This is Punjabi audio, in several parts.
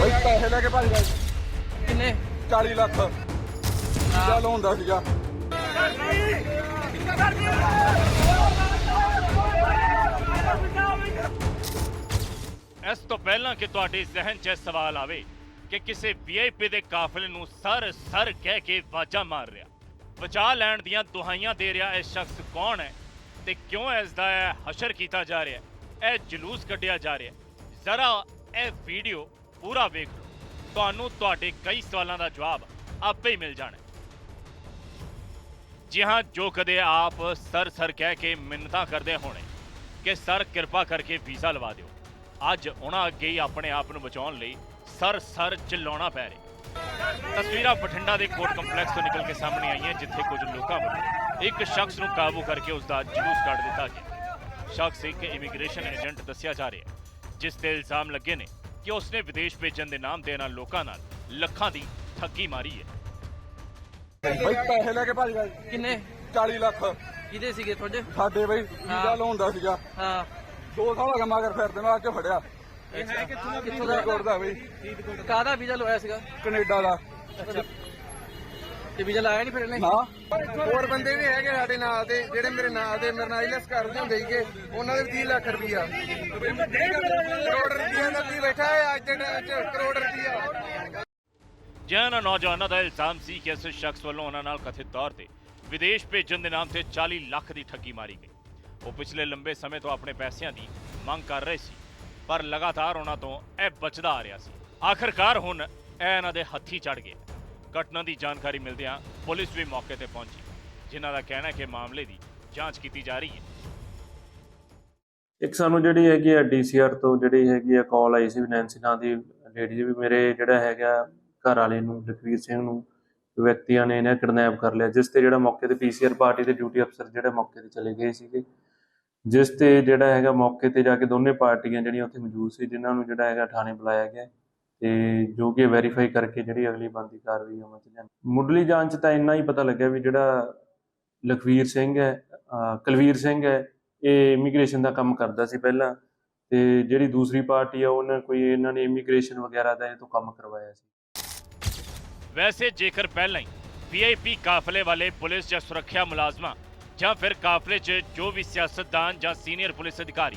ਬਈ ਪੈਸੇ ਲੈ ਕੇ ਭੱਜ ਗਿਆ ਕਿੰਨੇ? 40 ਲੱਖ। ਚੱਲ ਹੁੰਦਾ ਸੀਗਾ? ਇਸ ਤੋਂ ਪਹਿਲਾਂ ਕਿ ਤੁਹਾਡੇ ਜ਼ਿਹਨ 'ਚ ਇਹ ਸਵਾਲ ਆਵੇ ਕਿ ਕਿਸੇ ਵੀਆਈਪੀ ਦੇ ਕਾਫਲੇ ਨੂੰ ਸਰ ਸਰ ਕਹਿ ਕੇ ਵਾਜਾ ਮਾਰ ਰਿਹਾ। ਬਚਾ ਲੈਣ ਦੀਆਂ ਦੁਹਾਈਆਂ ਦੇ ਰਿਹਾ ਇਹ ਸ਼ਖਸ ਕੌਣ ਹੈ ਤੇ ਕਿਉਂ ਇਸ ਦਾ ਇਹ ਹਸ਼ਰ ਕੀਤਾ ਜਾ ਰਿਹਾ ਹੈ? ਇਹ ਜਲੂਸ ਕੱਢਿਆ ਜਾ ਰਿਹਾ ਹੈ। ਜ਼ਰਾ ਇਹ ਵੀਡੀਓ ਪੂਰਾ ਵੇਖ। ਲਓ ਤੁਹਾਨੂੰ ਤੁਹਾਡੇ ਕਈ ਸਵਾਲਾਂ ਦਾ ਜਵਾਬ ਆਪੇ ਹੀ ਮਿਲ ਜਾਣਾ। ਹੈ। ਜੀ ਹਾਂ, ਜੋ ਕਦੇ ਆਪ ਸਰ ਸਰ ਕਹਿ ਕੇ ਮਿੰਨਤਾਂ ਕਰਦੇ ਹੋਣੇ, ਕਿ ਸਰ ਕਿਰਪਾ ਕਰਕੇ ਵੀਜ਼ਾ ਲਵਾ ਦਿਓ। ਅੱਜ ਉਹਨਾਂ ਅੱਗੇ ਹੀ ਆਪਣੇ ਆਪ ਨੂੰ ਬਚਾਉਣ ਲਈ ਸਰ ਸਰ ਚਿল্ਲਾਉਣਾ ਪੈ ਰਿਹਾ। ਤਸਵੀਰਾਂ ਬਠਿੰਡਾ ਦੇ ਕੋਰਟ ਕੰਪਲੈਕਸ ਤੋਂ ਨਿਕਲ ਕੇ ਸਾਹਮਣੇ ਆਈਆਂ, ਜਿੱਥੇ ਕੁਝ ਲੋਕਾਂ ਵੱਲੋਂ ਇੱਕ ਸ਼ਖਸ ਨੂੰ ਕਾਬੂ ਕਰਕੇ ਉਸ ਦਾ ਜਲੂਸ ਕੱਢ ਦਿੱਤਾ ਗਿਆ। ਸ਼ਖਸ ਇੱਕ ਇਮੀਗ੍ਰੇਸ਼ਨ ਏਜੰਟ ਦੱਸਿਆ ਜਾ ਰਿਹਾ ਜਿਸ ਤੇ ਇਲਜ਼ਾਮ ਲੱਗੇ ਨੇ ਕਿ ਉਸਨੇ ਵਿਦੇਸ਼ ਭੇਜਣ ਦੇ ਨਾਮ ਦੇ ਨਾਲ ਲੋਕਾਂ ਨਾਲ ਲੱਖਾਂ ਦੀ ਠੱਗੀ ਮਾਰੀ ਹੈ। ਬਈ ਪੈਸੇ ਲੈ ਕੇ ਭੱਜ ਗਿਆ ਕਿੰਨੇ? 40 ਲੱਖ। ਕਿਹਦੇ ਸੀਗੇ ਤੁਹਾਡੇ? ਸਾਡੇ ਬਈ ਵੀਜ਼ਾ ਦਾ ਸੀਗਾ। ਹਾਂ। ਦੋ ਸਾਲ ਹੋ ਗਏ ਮਗਰ ਫਿਰਦੇ ਨੂੰ ਅੱਜ ਫੜਿਆ। ਇਹ ਹੈ ਕਿੱਥੋਂ ਦਾ ਕਿੱਥੋਂ ਦਾ ਕੋਰਟ ਦਾ ਬਈ ਕਾਹਦਾ ਵੀਜ਼ਾ ਲਵਾਇਆ ਸੀਗਾ? ਕੈਨੇਡਾ ਦਾ। ਤੇ ਵੀਜ਼ਾ ਲਾਇਆ ਨਹੀਂ ਫਿਰ ਇਹਨੇ? ਨਾ। ਹੋਰ ਬੰਦੇ ਵੀ ਹੈਗੇ ਸਾਡੇ ਨਾਲ ਦੇ ਜਿਹੜੇ ਮੇਰੇ ਨਾਲ ਦੇ ਮੇਰੇ ਨਾਲ ਇਲਸ ਕਰਦੇ ਹੁੰਦੇ ਸੀਗੇ। ਉਹਨਾਂ ਦੇ ਵੀ 30 ਲੱਖ ਰੁਪਈਆ। ਕਰੋੜ ਬੈਠਾ ਹੈ, ਅੱਜ ਦੇ ਟਾਈਮ 'ਚ ਕਰੋੜ ਰੁਪਈਆ। ਜਿਨ੍ਹਾਂ ਨੌਜਵਾਨਾਂ ਦਾ ਇਲਜ਼ਾਮ ਸੀ ਕਿ ਇਸ ਸ਼ਖਸ ਵੱਲੋਂ ਉਹਨਾਂ ਨਾਲ ਕਥਿਤ ਤੌਰ ਤੇ ਵਿਦੇਸ਼ ਭੇਜਣ ਦੇ ਨਾਮ ਤੇ 40 ਲੱਖ ਦੀ ਠੱਗੀ ਮਾਰੀ ਗਈ। ਉਹ ਪਿਛਲੇ ਲੰਬੇ ਸਮੇਂ ਤੋਂ ਆਪਣੇ ਪੈਸਿਆਂ ਦੀ ਮੰਗ ਕਰ ਰਹੇ ਸੀ, ਪਰ ਲਗਾਤਾਰ ਉਹਨਾਂ ਤੋਂ ਇਹ ਬਚਦਾ ਆ ਰਿਹਾ ਸੀ। ਆਖਰਕਾਰ ਹੁਣ ਇਹ ਇਹਨਾਂ ਦੇ ਹੱਥੀ ਚੜ ਗਿਆ ਘਟਨਾ ਦੀ ਜਾਣਕਾਰੀ ਮਿਲਦਿਆਂ ਪੁਲਿਸ ਵੀ ਮੌਕੇ ਤੇ ਪਹੁੰਚੀ, ਜਿਨ੍ਹਾਂ ਦਾ ਕਹਿਣਾ ਹੈ ਕਿ ਮਾਮਲੇ ਦੀ ਜਾਂਚ ਕੀਤੀ ਜਾ ਰਹੀ ਹੈ। ਇੱਕ ਸਾਨੂੰ ਜਿਹੜੀ ਹੈਗੀ ਆ ਡੀਸੀਆਰ ਤੋਂ ਜਿਹੜੀ ਹੈਗੀ ਆ ਕਾਲ ਆਈ ਸੀ ਵੀ ਨੈਂਸੀ ਨਾਂ ਦੀ ਲੇਡੀ ਵੀ ਮੇਰੇ ਜਿਹੜਾ ਹੈਗਾ ਘਰ ਵਾਲੇ ਨੂੰ, ਲਖਵੀਰ ਸਿੰਘ ਨੂੰ, ਵਿਅਕਤੀਆਂ ਨੇ ਇਹਨਾਂ ਕਿਡਨੈਪ ਕਰ ਲਿਆ, ਜਿਸ ਤੇ ਜਿਹੜਾ ਮੌਕੇ ਤੇ ਪੀਸੀਆਰ ਪਾਰਟੀ ਦੇ ਡਿਊਟੀ ਅਫਸਰ ਜਿਹੜੇ ਮੌਕੇ ਤੇ ਚਲੇ ਗਏ ਸੀਗੇ, ਜਿਸ ਤੇ ਜਿਹੜਾ ਹੈਗਾ ਮੌਕੇ ਤੇ ਜਾ ਕੇ ਦੋਨੇ ਪਾਰਟੀਆਂ ਜਿਹੜੀਆਂ ਉੱਥੇ ਮੌਜੂਦ ਸੀ, ਜਿਨ੍ਹਾਂ ਨੂੰ ਜਿਹੜਾ ਹੈਗਾ ਥਾਣੇ ਬੁਲਾਇਆ ਗਿਆ, ਤੇ ਜੋ ਕਿ ਵੈਰੀਫਾਈ ਕਰਕੇ ਜਿਹੜੀ ਅਗਲੀ ਬੰਦੀ ਕਾਰਵਾਈ ਅਮਲ ਚ ਲਿਆਂਦੀ। ਮੁੱਢਲੀ ਜਾਂਚ ਤਾਂ ਇੰਨਾ ਹੀ ਪਤਾ ਲੱਗਿਆ ਵੀ ਜਿਹੜਾ ਲਖਵੀਰ ਸਿੰਘ ਹੈ, ਅਹ ਕੁਲਵੀਰ ਸਿੰਘ ਹੈ ਇਹ ਇਮੀਗ੍ਰੇਸ਼ਨ ਦਾ ਕੰਮ ਕਰਦਾ ਸੀ ਪਹਿਲਾਂ ਤੇ ਜਿਹੜੀ ਦੂਸਰੀ ਪਾਰਟੀ ਆ, ਉਹਨਾਂ ਕੋਈ ਇਹਨਾਂ ਨੇ ਇਮੀਗ੍ਰੇਸ਼ਨ ਵਗੈਰਾ ਦਾ ਇਹ ਤੋਂ ਕੰਮ ਕਰਵਾਇਆ ਸੀ। ਵੈਸੇ ਜੇਕਰ ਪਹਿਲਾਂ ਹੀ ਵੀਆਈਪੀ ਕਾਫਲੇ ਵਾਲੇ ਪੁਲਿਸ ਜਾਂ ਸੁਰੱਖਿਆ ਮੁਲਾਜ਼ਮਾਂ ਜਾਂ ਫਿਰ ਕਾਫਲੇ 'ਚ ਜੋ ਵੀ ਸਿਆਸਤਦਾਨ ਜਾਂ ਸੀਨੀਅਰ ਪੁਲਿਸ ਅਧਿਕਾਰੀ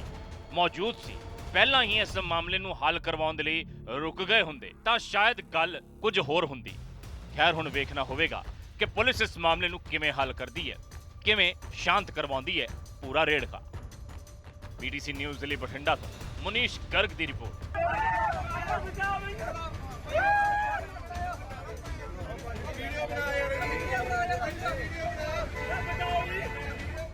ਮੌਜੂਦ ਸੀ, ਪਹਿਲਾਂ ਹੀ ਇਸ ਮਾਮਲੇ ਨੂੰ ਹੱਲ ਕਰਵਾਉਣ ਦੇ ਲਈ ਰੁਕ ਗਏ ਹੁੰਦੇ, ਤਾਂ ਸ਼ਾਇਦ ਗੱਲ ਕੁਝ ਹੋਰ ਹੁੰਦੀ। ਖੈਰ, ਹੁਣ ਵੇਖਣਾ ਹੋਵੇਗਾ ਕਿ ਪੁਲਿਸ ਇਸ ਮਾਮਲੇ ਨੂੰ ਕਿਵੇਂ ਹੱਲ ਕਰਦੀ ਹੈ, ਕਿਵੇਂ ਸ਼ਾਂਤ ਕਰਵਾਉਂਦੀ ਹੈ ਪੂਰਾ ਰੇੜਕਾ ਬੀਡੀਸੀ ਨਿਊਜ਼ ਦੇ ਲਈ ਬਠਿੰਡਾ ਤੋਂ ਮੁਨੀਸ਼ ਗਰਗ ਦੀ ਰਿਪੋਰਟ।